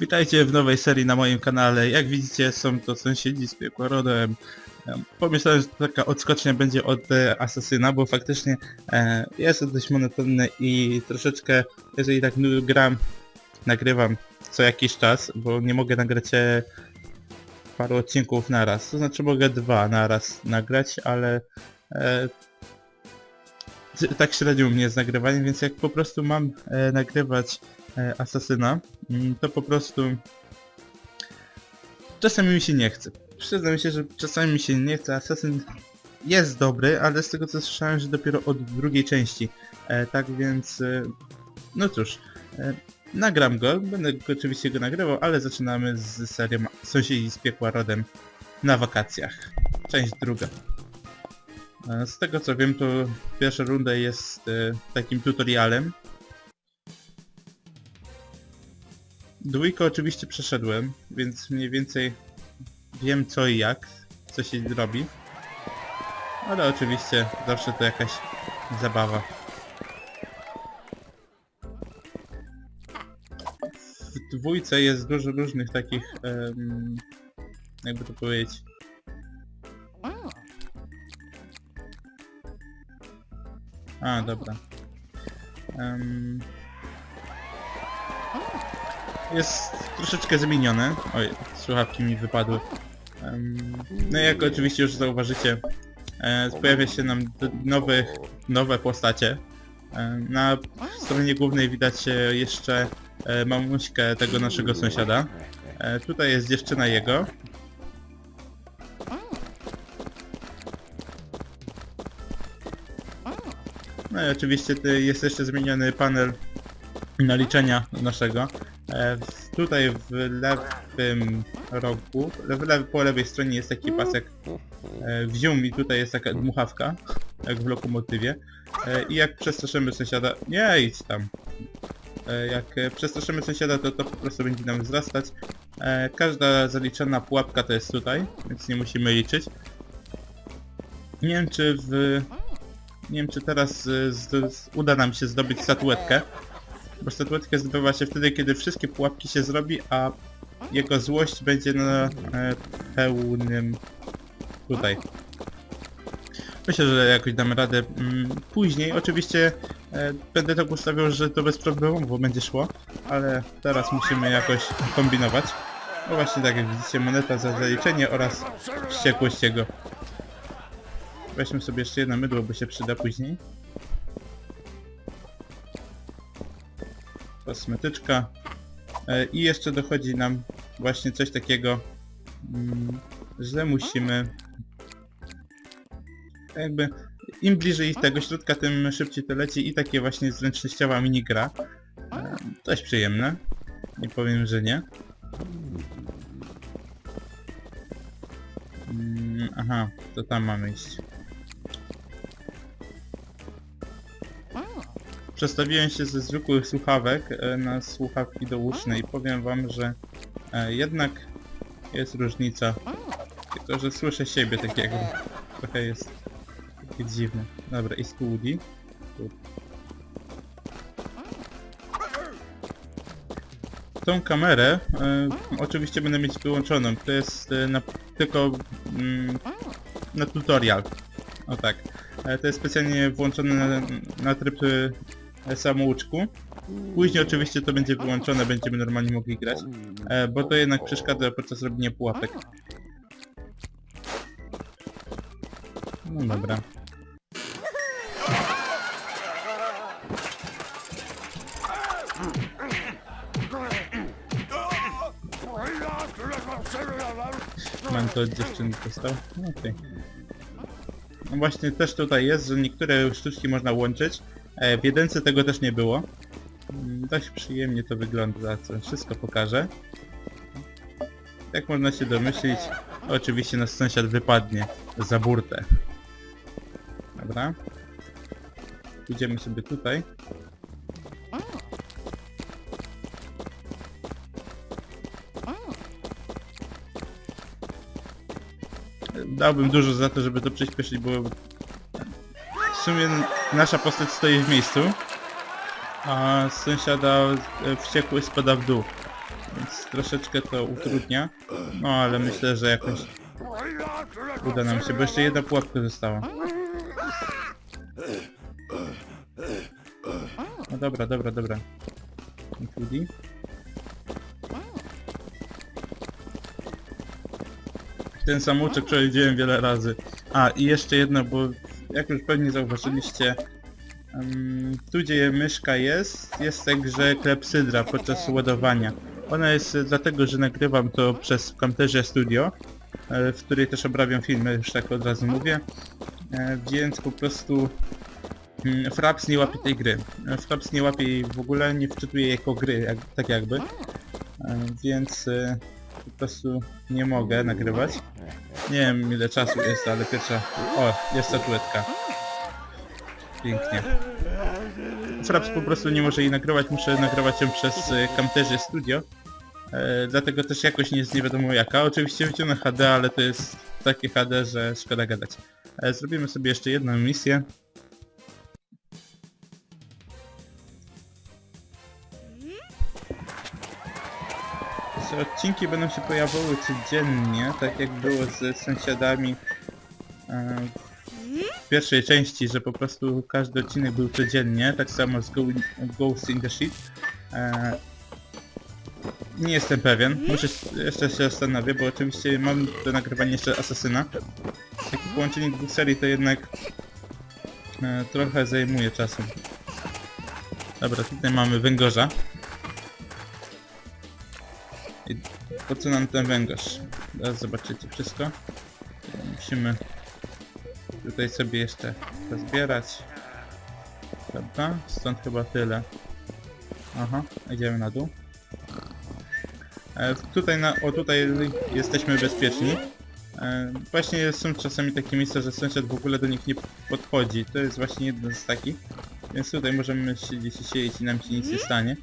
Witajcie w nowej serii na moim kanale. Jak widzicie są to sąsiedzi z piekłorodem. Em, Pomyślałem, że taka odskocznia będzie od e, Asasyna, bo faktycznie e, jest dość monotonne i troszeczkę, jeżeli tak gram, nagrywam co jakiś czas, bo nie mogę nagrać e, paru odcinków naraz. To znaczy mogę dwa naraz nagrać, ale e, tak średnio mnie jest nagrywanie, więc jak po prostu mam e, nagrywać Asasyna, mm, to po prostu czasami mi się nie chce. Przyznam się, że czasami mi się nie chce. Assassin jest dobry, ale z tego co słyszałem, że dopiero od drugiej części. E, tak więc, e, no cóż, e, nagram go, będę oczywiście go nagrywał, ale zaczynamy z serią Sąsiedzi z piekła rodem na wakacjach. Część druga. E, Z tego co wiem, to pierwsza runda jest e, takim tutorialem, Dwójkę oczywiście przeszedłem, więc mniej więcej wiem co i jak, co się robi. Ale oczywiście zawsze to jakaś zabawa. W dwójce jest dużo różnych takich, em, jakby to powiedzieć, a dobra. Em, jest troszeczkę zmienione. Oj, słuchawki mi wypadły. No jak oczywiście już zauważycie, e, pojawia się nam d- nowe, postacie. E, Na stronie głównej widać jeszcze e, mamuśkę tego naszego sąsiada. Tutaj jest dziewczyna jego. No i oczywiście jest jeszcze zmieniony panel naliczenia naszego. E, w- tutaj w lewym rogu, lew, lew, po lewej stronie jest taki pasek e, w zium i tutaj jest taka dmuchawka, jak w lokomotywie. E, I jak przestraszymy sąsiada... Nie, idź tam. Jak przestraszymy sąsiada, to to po prostu będzie nam wzrastać. Każda zaliczona pułapka to jest tutaj, więc nie musimy liczyć. Nie wiem czy w... Nie wiem czy teraz z, z, uda nam się zdobyć statuetkę. Bo statuetkę zdobywa się wtedy, kiedy wszystkie pułapki się zrobi, a jego złość będzie na e, pełnym tutaj. Myślę, że jakoś damy radę mm, później. Oczywiście e, będę tak ustawiał, że to bez problemu, będzie szło, ale teraz musimy jakoś kombinować. No właśnie tak jak widzicie, moneta za zaliczenie oraz wściekłość jego. Weźmy sobie jeszcze jedno mydło, bo się przyda później. Kosmetyczka E, i jeszcze dochodzi nam właśnie coś takiego, mm, że musimy jakby im bliżej tego środka, tym szybciej to leci i takie właśnie zręcznościowa minigra. E, Dość przyjemne, nie powiem, że nie. Mm, Aha, to tam mamy iść. Przestawiłem się ze zwykłych słuchawek e, na słuchawki douszne i powiem wam, że e, jednak jest różnica. Tylko, że słyszę siebie tak jakby. Trochę jest takie dziwne. Dobra, i Woody. Tą kamerę e, oczywiście będę mieć wyłączoną. To jest na, tylko mm, na tutorial. O tak. To jest specjalnie włączone na, na tryb samouczku. Później oczywiście to będzie wyłączone, będziemy normalnie mogli grać, e, bo to jednak przeszkadza podczas robienia pułapek. No dobra. Mam to od dziewczyny dostał? No Okej. No właśnie też tutaj jest, że niektóre sztuczki można łączyć. E, w jedynce tego też nie było. Mm, Dość przyjemnie to wygląda, co wszystko pokażę. Jak można się domyślić, oczywiście nasz sąsiad wypadnie za burtę. Dobra. Pójdziemy sobie tutaj. Dałbym dużo za to, żeby to przyspieszyć, bo sumie nasza postać stoi w miejscu, a sąsiada e, wściekły spada w dół. więc troszeczkę to utrudnia. No ale myślę, że jakoś uda nam się, bo jeszcze jedna pułapka została. No dobra, dobra, dobra. Ten samouczek przechodziłem wiele razy. A i jeszcze jedno, bo jak już pewnie zauważyliście, em, tu gdzie myszka jest, jest grze klepsydra podczas ładowania. Ona jest dlatego, że nagrywam to przez Camtasia Studio, e, w której też obrabiam filmy, już tak od razu mówię. E, Więc po prostu mm, Fraps nie łapie tej gry. E, Fraps nie łapie jej w ogóle, nie wczytuje jej jako gry, jak, tak jakby. Więc po prostu nie mogę nagrywać. Nie wiem ile czasu jest, ale pierwsza... O, jest statuetka. Pięknie. Fraps po prostu nie może jej nagrywać, muszę nagrywać ją przez e, Camtasia Studio. E, dlatego też jakoś nie jest nie wiadomo jaka. Oczywiście wyciągnę HD, ale to jest takie HD, że szkoda gadać. E, zrobimy sobie jeszcze jedną misję. Odcinki będą się pojawiały codziennie, tak jak było z sąsiadami e, w pierwszej części, że po prostu każdy odcinek był codziennie, tak samo z Ghost in the Ship. E, nie jestem pewien, muszę jeszcze się zastanowię, bo oczywiście mam do nagrywania jeszcze Asasyna. Takie połączenie dwóch serii to jednak e, trochę zajmuje czasu. Dobra, tutaj mamy węgorza. Po co nam ten węgorz? Zaraz zobaczycie wszystko. Musimy tutaj sobie jeszcze pozbierać. Dobra, stąd chyba tyle. Aha, idziemy na dół. E, tutaj na, o tutaj jesteśmy bezpieczni. E, właśnie są czasami takie miejsca, że sąsiad w ogóle do nich nie podchodzi. To jest właśnie jedno z takich. Więc tutaj możemy i siedzieć i nam się nic nie stanie.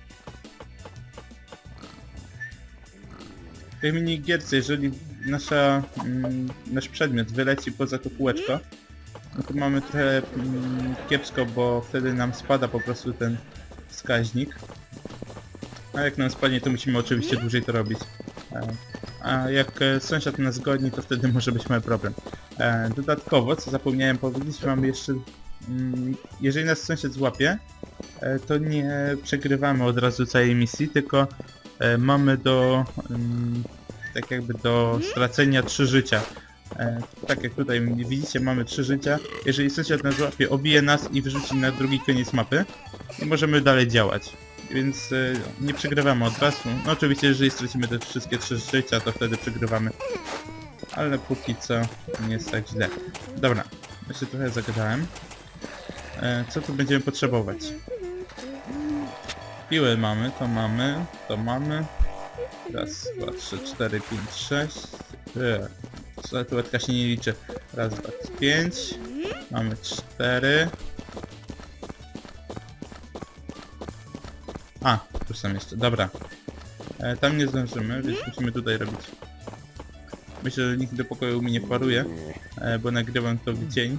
W tej minigierce, jeżeli nasza, mm, nasz przedmiot wyleci poza to kółeczko, no to mamy trochę mm, kiepsko, bo wtedy nam spada po prostu ten wskaźnik. A jak nam spadnie, to musimy oczywiście dłużej to robić. E, A jak e, sąsiad nas zgodni, to wtedy może być mały problem. E, Dodatkowo, co zapomniałem powiedzieć, mamy jeszcze... mm, Jeżeli nas sąsiad złapie, e, to nie przegrywamy od razu całej misji, tylko e, mamy do... mm, tak jakby do stracenia trzy życia. E, tak jak tutaj widzicie, mamy trzy życia. Jeżeli sąsiad nas złapie, obije nas i wyrzuci na drugi koniec mapy, i możemy dalej działać. Więc e, nie przegrywamy od razu. No oczywiście, jeżeli stracimy te wszystkie trzy życia, to wtedy przegrywamy. Ale póki co nie jest tak źle. Dobra, ja się trochę zagadałem. E, co tu będziemy potrzebować? Piły mamy, to mamy, to mamy. Raz, dwa, trzy, cztery, pięć, sześć. Statuetka się nie liczy. Raz, dwa, trzy, pięć. Mamy cztery. A, tu są jeszcze, dobra. E, tam nie zdążymy, więc musimy tutaj robić. Myślę, że nikt do pokoju mi nie paruje, e, bo nagrywam to w dzień,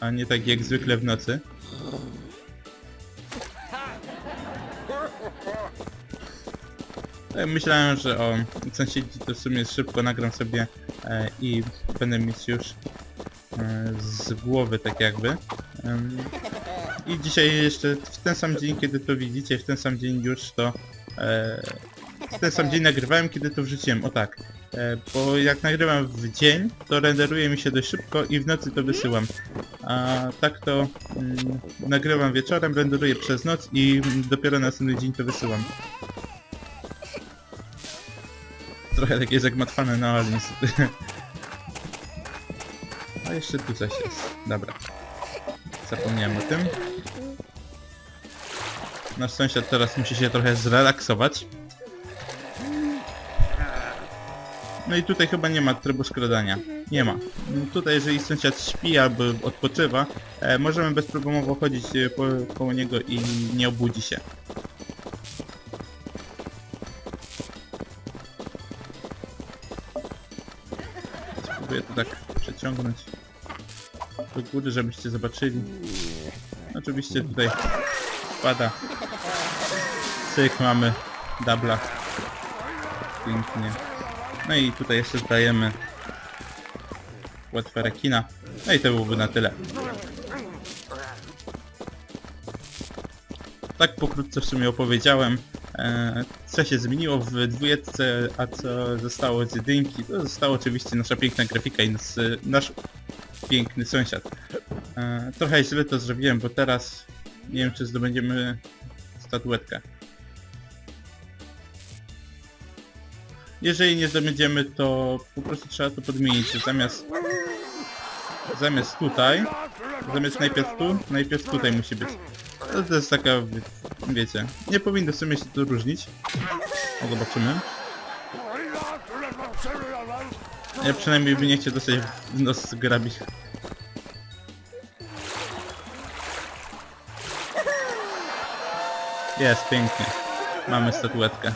a nie tak jak zwykle w nocy. Myślałem, że o sąsiedzi to w sumie szybko nagram sobie e, i będę mieć już e, z głowy tak jakby. I dzisiaj jeszcze w ten sam dzień, kiedy to widzicie, w ten sam dzień już to... E, w ten sam dzień nagrywałem, kiedy to wrzuciłem, o tak. E, bo jak nagrywam w dzień, to renderuje mi się dość szybko i w nocy to wysyłam. A tak to mm, nagrywam wieczorem, renderuję przez noc i dopiero następny dzień to wysyłam. Trochę takie zagmatwane, no ale niestety. A jeszcze tu coś jest. Dobra. Zapomniałem o tym. Nasz sąsiad teraz musi się trochę zrelaksować. No i tutaj chyba nie ma trybu skradania. Nie ma. Tutaj jeżeli sąsiad śpi albo odpoczywa, e, możemy bezproblemowo chodzić e, po, koło niego i nie obudzi się. Spróbuję to tak przeciągnąć do góry, żebyście zobaczyli. Oczywiście tutaj wpada. Cyk, mamy dubla. pięknie. No i tutaj jeszcze zdajemy łatwe rekina. No i to byłoby na tyle. Tak pokrótce w sumie opowiedziałem, e, co się zmieniło w dwójce, a co zostało z jedynki. To zostało oczywiście nasza piękna grafika i nas, nasz piękny sąsiad. E, trochę źle to zrobiłem, bo teraz nie wiem czy zdobędziemy statuetkę. Jeżeli nie zdobędziemy, to po prostu trzeba to podmienić, zamiast zamiast tutaj, zamiast najpierw tu, najpierw tutaj musi być. To, to jest taka, wie- wiecie, nie powinno w sumie się to różnić. O, zobaczymy. Ja przynajmniej by nie chciał dostać w nos grabić. Jest, pięknie. Mamy statuetkę.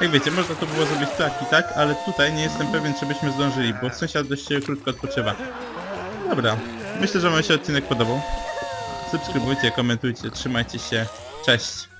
Jak wiecie, można to było zrobić tak i tak, ale tutaj nie jestem pewien, czy byśmy zdążyli, bo sąsiad dość krótko odpoczywa. Dobra, myślę, że wam się odcinek podobał. Subskrybujcie, komentujcie, trzymajcie się. Cześć!